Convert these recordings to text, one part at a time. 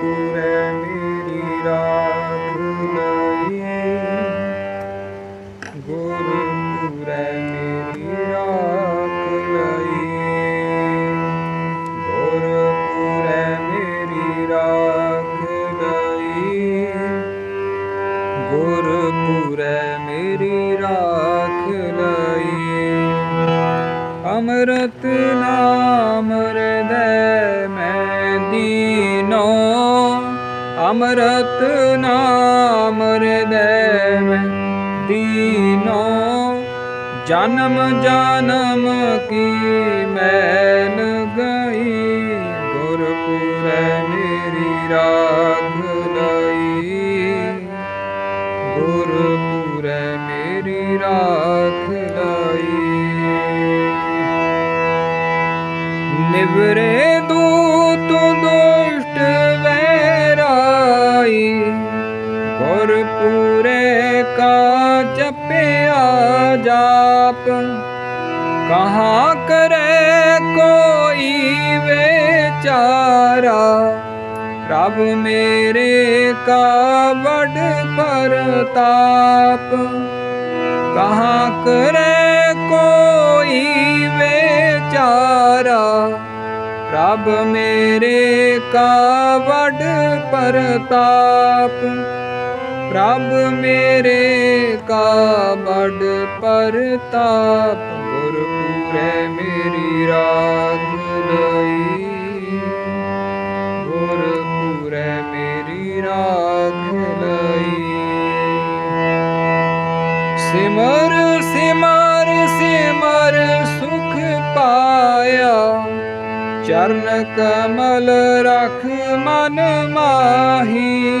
ਗੁਰਪੁਰੈ ਮੇਰੀ ਰਾਖ ਲਈ ਗੁਰ ਗੁਰਪੁਰੈ ਮੇਰੀ ਰਾਖ ਲਈ ਗੁਰਪੁਰੈ ਮੇਰੀ ਰਾਖ ਲਈ ਗੁਰਪੁਰੈ ਮੇਰੀ ਰਾਖ ਲਈ ਅੰਮ੍ਰਿਤ ਨਾਮ ਹਿਰਦੈ ਦੀਨੋ ਅੰਮ੍ਰਿਤ ਨਾਮ ਹਿਰਦੈ ਮੈਂ ਦੀਨੋ, ਜਨਮ ਜਨਮ ਕੀ ਮੈਨ ਗਈ, ਗੁਰਪੁਰ ਮੇਰੀ ਰਾਖ ਲਈ। ਗੁਰਪੁਰ ਮੇਰੀ ਰਾਖ ਲਈ। ਨਿਵਰੇ ਜਾਪ। ਕਹਾਂ ਕਰੇ ਕੋਈ ਵਿਚਾਰਾ, ਪ੍ਰਭ ਮੇਰੇ ਕਾ ਵਡ ਪਰਤਾਪ। ਕਹਾਂ ਕਰੇ ਕੋਈ ਵਿਚਾਰਾ, ਪ੍ਰਭ ਮੇਰੇ ਕਾ ਵਡ ਪਰਤਾਪ। ਪ੍ਰਭ ਮੇਰੇ ਕਾ ਬੜ ਪਰਤਾਪ, ਗੁਰਪੁਰੈ ਮੇਰੀ ਰਾਗ ਲਈ। ਗੁਰਪੁਰੈ ਮੇਰੀ ਰਾਖ ਲਈ। ਸਿਮਰ ਸਿਮਰ ਸਿਮਰ ਸੁਖ ਪਾਇਆ। ਚਰਨ ਕਮਲ ਰਖ ਮਨ ਮਾਹੀ।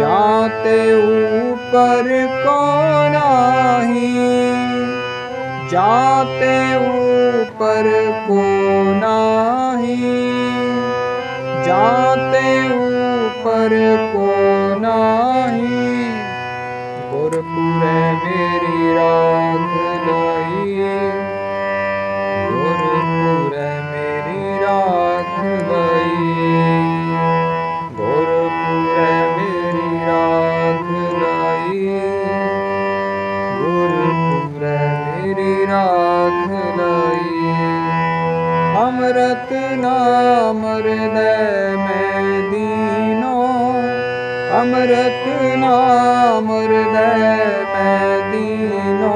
जाते ऊपर को नाहि। जाते ऊपर को गुरपुर मेरी याद ਰਾਖ ਲਈ ਅੰਮ੍ਰਿਤ ਨਾਮ ਹਿਰਦੈ ਮੈਂ ਦੀਨੋ ਅੰਮ੍ਰਿਤ ਨਾਮ ਹਿਰਦੈ ਮੈਂ ਦੀਨੋ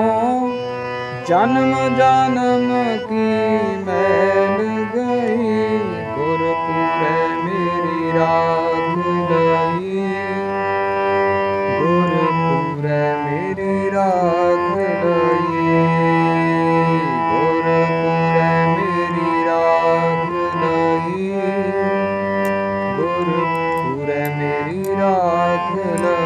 ਜਨਮ ਜਨਮ ਕੀ ਮੈਲ ਗਈ ਗੁਰਪੁਰੈ ਮੇਰੀ ਰਾਗ ਲਈ ਮੇਰੀ